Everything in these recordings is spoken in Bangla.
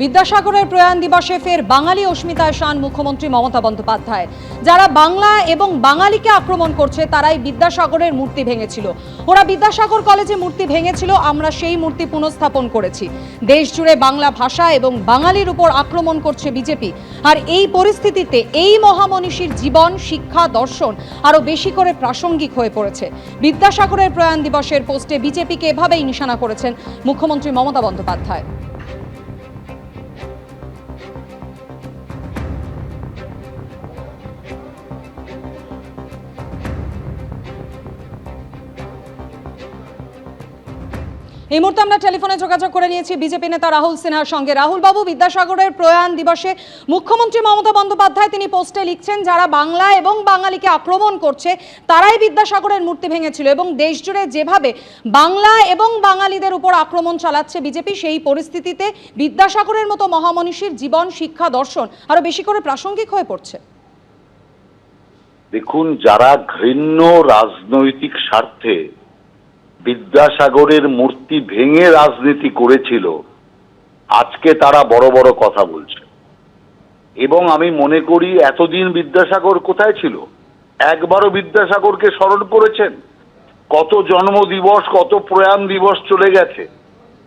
বিদ্যাসাগরের প্রয়াণ দিবসে ফের বাঙালি অস্মিতায় শান মুখ্যমন্ত্রী মমতা বন্দ্যোপাধ্যায়। যারা বাংলা এবং বাঙালিকে আক্রমণ করছে, তারাই বিদ্যাসাগরের মূর্তি ভেঙেছিল। ওরা বিদ্যাসাগর কলেজে মূর্তি ভেঙেছিল, আমরা সেই মূর্তি পুনঃস্থাপন করেছি। দেশ জুড়ে বাংলা ভাষা এবং বাঙালির উপর আক্রমণ করছে বিজেপি। আর এই পরিস্থিতিতে এই মহামনীষীর জীবন, শিক্ষা, দর্শন আরও বেশি করে প্রাসঙ্গিক হয়ে পড়েছে। বিদ্যাসাগরের প্রয়াণ দিবসের পোস্টে বিজেপিকে এভাবেই নিশানা করেছেন মুখ্যমন্ত্রী মমতা বন্দ্যোপাধ্যায়। এই মুহূর্তে আমরা টেলিফোনে যোগাযোগ করে নিয়েছি বিজেপি নেতা রাহুল সিনহার সঙ্গে। রাহুল বাবু বিদ্যাসাগরের প্রয়াণ দিবসে মুখ্যমন্ত্রী মমতা বন্দ্যোপাধ্যায় তিনি পোস্টে লিখছেন, যারা বাংলা এবং বাঙালিকে আক্রমণ করছে, তারাই বিদ্যাসাগরের মূর্তি ভেঙেছিল এবং দেশজুড়ে যেভাবে বাংলা এবং বাঙালিদের উপর আক্রমণ চালাচ্ছে বিজেপি, সেই পরিস্থিতিতে বিদ্যাসাগরের মতো মহামনীষীর জীবন, শিক্ষা, দর্শন আরও বেশি করে প্রাসঙ্গিক হয়ে পড়ছে। দেখুন, যারা ঘৃণ্য রাজনৈতিক স্বার্থে বিদ্যাসাগরের মূর্তি ভেঙে রাজনীতি করেছিল। আজকে তারা বড় বড় কথা বলছে। এবং আমি মনে করি এতদিন বিদ্যাসাগর কোথায় ছিল? একবারও বিদ্যাসাগরকে স্মরণ করেছেন? কত জন্ম দিবস কত প্রয়াণ দিবস চলে গেছে।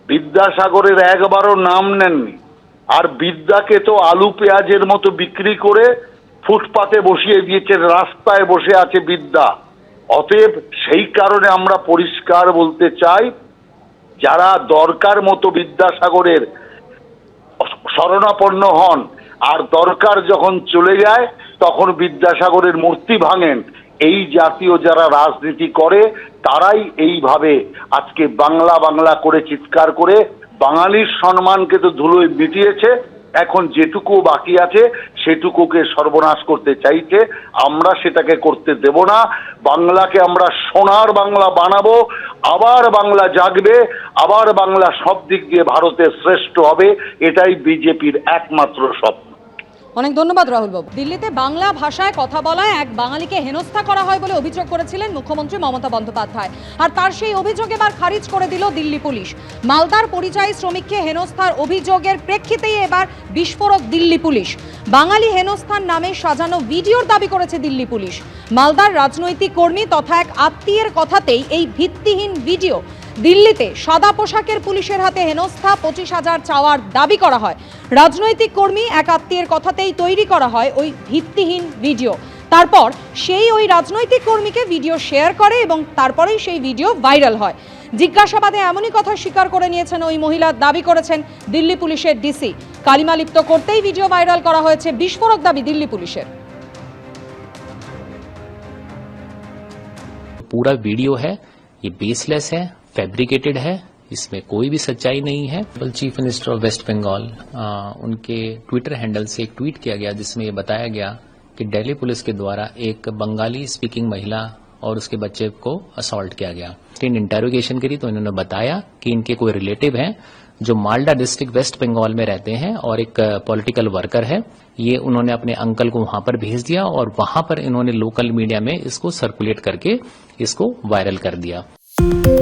বিদ্যাসাগরের একবারও নাম নেননি। আর বিদ্যাকে তো আলু পেঁয়াজের মতো বিক্রি করে ফুটপাতে বসিয়ে দিয়েছেন, রাস্তায় বসে আছে বিদ্যা। অতএব সেই কারণে আমরা পরিষ্কার বলতে চাই, যারা দরকার মতো বিদ্যাসাগরের শরণাপন্ন হন আর দরকার যখন চলে যায়, তখন বিদ্যাসাগরের মূর্তি ভাঙেন। এই জাতীয় যারা রাজনীতি করে, তারাই এইভাবে আজকে বাংলা বাংলা করে চিৎকার করে বাঙালির সম্মানকে তো ধুলোয় মিটিয়েছে। এখন যেটুকু বাকি আছে, সেটুকুকে সর্বনাশ করতে চাইছে। আমরা সেটাকে করতে দেব না। বাংলাকে আমরা সোনার বাংলা বানাবো। আবার বাংলা জাগবে। আবার বাংলা সব দিক দিয়ে ভারতের শ্রেষ্ঠ হবে। এটাই বিজেপির একমাত্র স্বপ্ন। অনেক ধন্যবাদ রাহুল বাবু। দিল্লিতে বাংলা ভাষায় কথা বলায় এক বাঙালিকে হেনস্থা করা হয় বলে অভিযোগ করেছিলেন মুখ্যমন্ত্রী মমতা বন্দ্যোপাধ্যায়। আর তার সেই অভিযোগ এবার খারিজ করে দিল দিল্লি পুলিশ। মালদার পরিযায়ী শ্রমিককে হেনস্থার অভিযোগের প্রেক্ষিতেই এবার বিস্ফোরক দিল্লি পুলিশ। বাঙালি হেনস্থার নামে সাজানো ভিডিওর দাবি করেছে দিল্লি পুলিশ। মালদার রাজনৈতিক কর্মী তথা এক আত্মীয়ের কথাতেই এই ভিত্তিহীন ভিডিও দিল্লিতে সাদা পোশাকের পুলিশের হাতে হেনস্থা পঁচিশ হাজার চাওয়ার দাবি করা হয় রাজনৈতিক কর্মী এক আত্মীয়ের কথাতেই তৈরি করা হয় ওই ভিত্তিহীন ভিডিও তারপর সেই ওই রাজনৈতিক কর্মীকে ভিডিও শেয়ার করে এবং তারপরেই সেই ভিডিও ভাইরাল হয় জিজ্ঞাসাবাদে এমনই কথা স্বীকার করে নিয়েছেন ওই মহিলা দাবি করেছেন দিল্লি পুলিশের ডিসি কালিমা লিপ্ত করতেই ভিডিও ভাইরাল করা হয়েছে বিস্ফোরক দাবি দিল্লি পুলিশের पूरा वीडियो है ये बेसलेस है फैब्रिकेटेड है, इसमें कोई भी सच्चाई नहीं है। Chief minister of West Bengal उनके ट्विटर हैंडल से एक ट्वीट किया गया, जिसमें यह बताया गया कि दिल्ली पुलिस के द्वारा एक बंगाली स्पीकिंग महिला और उसके बच्चे को असॉल्ट किया गया। इन इंटेरोगेशन करी तो इन्होंने बताया कि इनके कोई रिलेटिव हैं, जो मालडा डिस्ट्रिक्ट वेस्ट बंगाल में रहते हैं और एक पॉलिटिकल वर्कर है। ये उन्होंने अपने अंकल को वहाँ पर भेज दिया और वहाँ पर इन्होंने लोकल मीडिया में इसको सर्कुलेट करके इसको वायरल कर दिया। Thank you